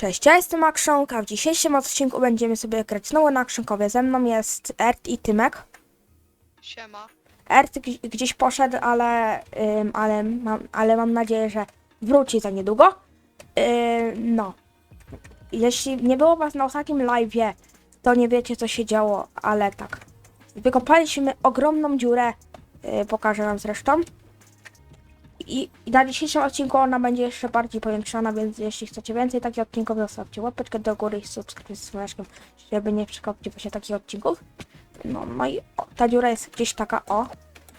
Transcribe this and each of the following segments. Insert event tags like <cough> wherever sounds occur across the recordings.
Cześć, ja jestem Akszonka. a W dzisiejszym odcinku będziemy sobie grać znowu na Akszonkowie. Ze mną jest Ert i Tymek. Siema. Ert gdzieś- poszedł, ale, ym, ale, mam, ale mam nadzieję, że wróci za niedługo. No. Jeśli nie było was na ostatnim live'ie, to nie wiecie co się działo, ale tak. Wykopaliśmy ogromną dziurę, yy, pokażę wam zresztą. I, I na dzisiejszym odcinku ona będzie jeszcze bardziej powiększona, więc jeśli chcecie więcej takich odcinków, zostawcie łapeczkę do góry i subskrypcję z dzwoneczkiem, żeby nie przegapić się takich odcinków. No, no i o, ta dziura jest gdzieś taka, o.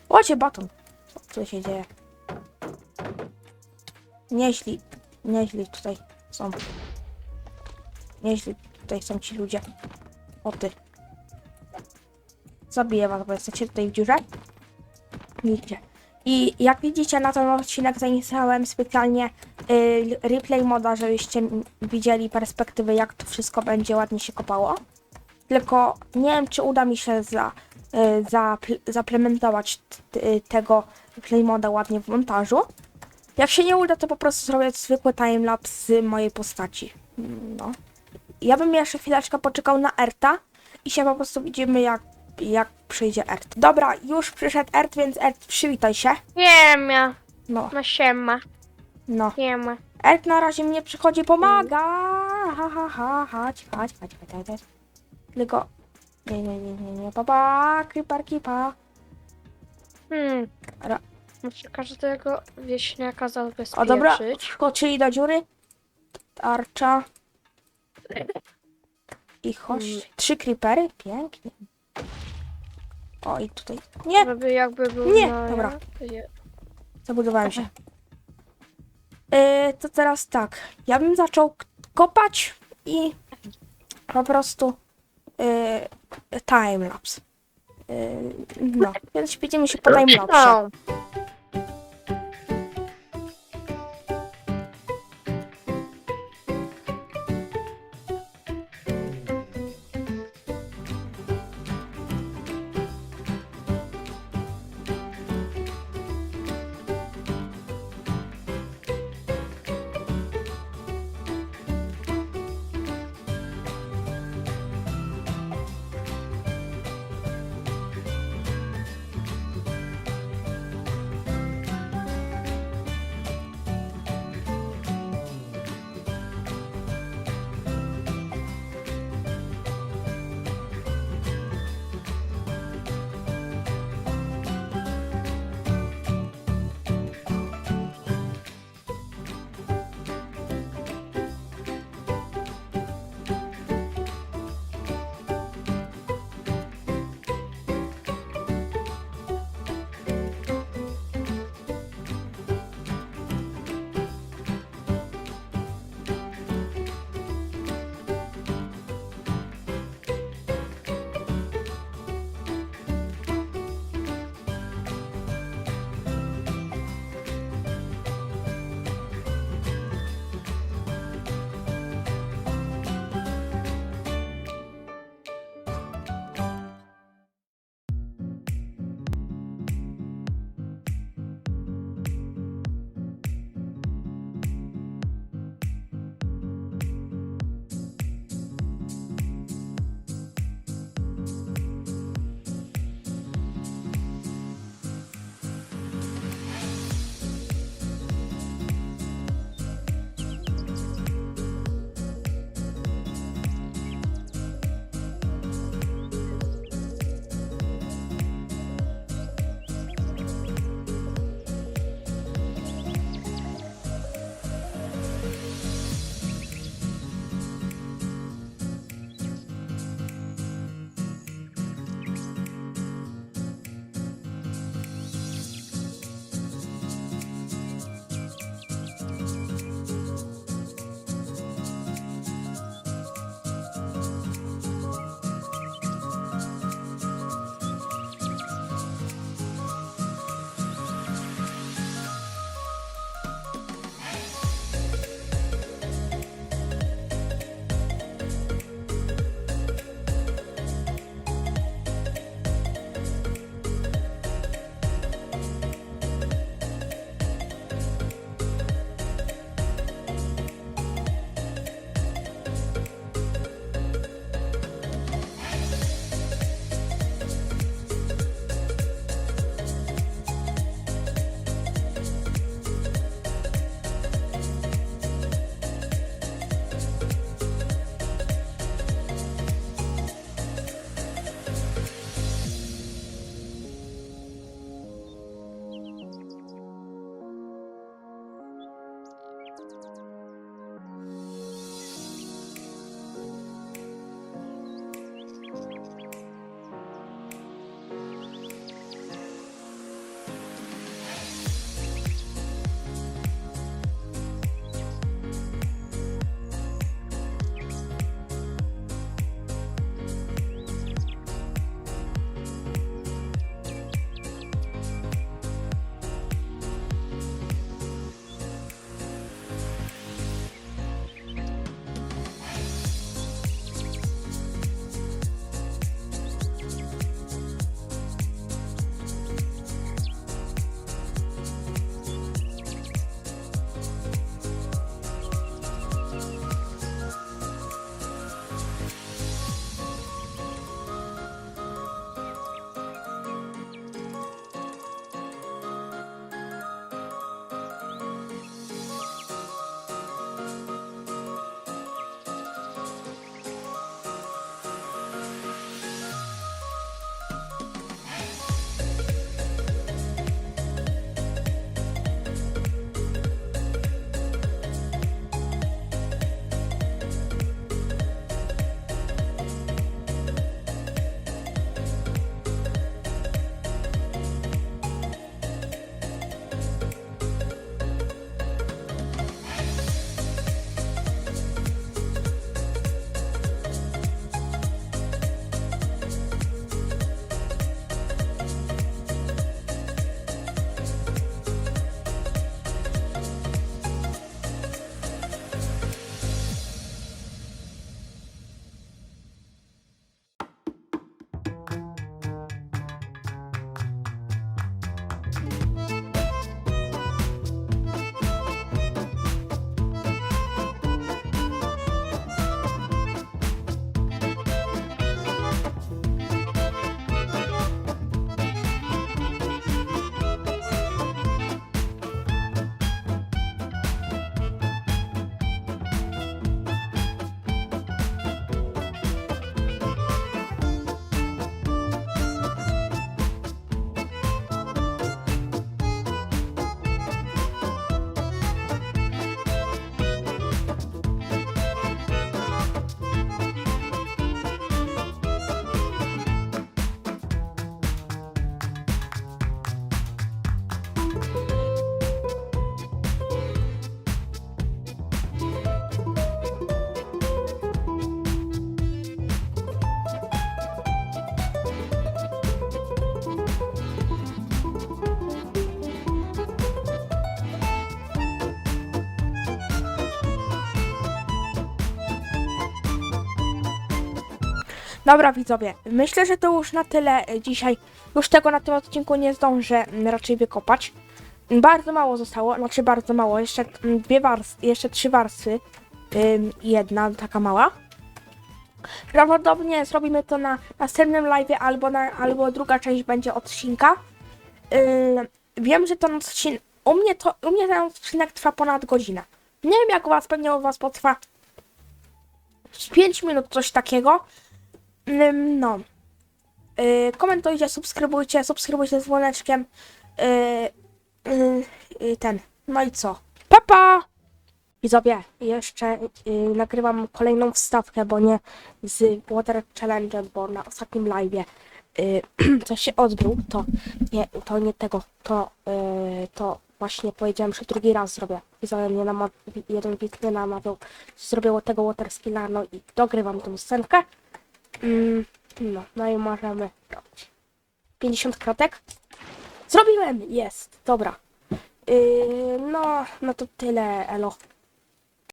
Łocie baton. Co, się dzieje? Nieźli, nieźli tutaj są. Nieźli tutaj są ci ludzie. O ty. Zabiję was, bo jesteście tutaj w dziurze. Widzicie. I jak widzicie na ten odcinek zainstalowałem specjalnie y, replay moda, żebyście widzieli perspektywy jak to wszystko będzie ładnie się kopało. Tylko nie wiem czy uda mi się za, y, zapl- zaplementować y, tego replay moda ładnie w montażu. Jak się nie uda to po prostu zrobię zwykły timelapse mojej postaci. Mm, No. Ja bym jeszcze chwileczkę poczekał na Erta i się po prostu widzimy jak, jak przyjdzie Ert. Dobra, już przyszedł Ert, więc Ert przywitaj się. Siema, No, no siema, no. siema. Ert na razie mnie przychodzi, pomaga. Ha, ha, ha, chodź, chodź, chodź, chodź, chodź, chodź. Tylko... Nie, nie, nie, nie, nie, papa, creeper, kipa. Hmm. Ra- Muszę każdego wieśniaka zabezpieczyć. O, dobra, wskoczyli do dziury. Tarcza. I chodź. Mm. Trzy creepery, pięknie. O, i tutaj... Nie, Żeby jakby był Nie, na... dobra. Je- Zabudowałem się. Yy, to teraz tak. Ja bym zaczął k- kopać i po prostu yy, timelapse. Yy, no, więc widzimy się po timelapse. No. Dobra widzowie, myślę, że to już na tyle e, dzisiaj. Już tego na tym odcinku nie zdążę mm, raczej wykopać. Bardzo mało zostało, znaczy bardzo mało, jeszcze mm, dwie warstwy, jeszcze trzy warstwy. Jedna taka mała. Prawdopodobnie zrobimy to na następnym live albo, na, albo druga część będzie odcinka. Wiem, że ten odcinek, u mnie, to, u mnie ten odcinek trwa ponad godzinę. Nie wiem jak u was, pewnie u was potrwa z 5 minut, coś takiego. No. Yy, komentujcie, subskrybujcie, subskrybujcie z dzwoneczkiem. Yy, yy, ten. No i co? Papa! Widzowie, jeszcze yy, nagrywam kolejną wstawkę, bo nie z Water Challenge, bo na ostatnim live'ie yy, <clears throat> coś się odbył, to nie, to nie tego, to, yy, to właśnie powiedziałem, że drugi raz zrobię. Widzowie mnie jeden widz mnie namawiał, zrobiło tego Water Skilla, no i dogrywam tą scenkę. Mm, no, no i możemy robić. 50 kratek. Zrobiłem! Jest! Dobra. Yy, no, no to tyle, elo.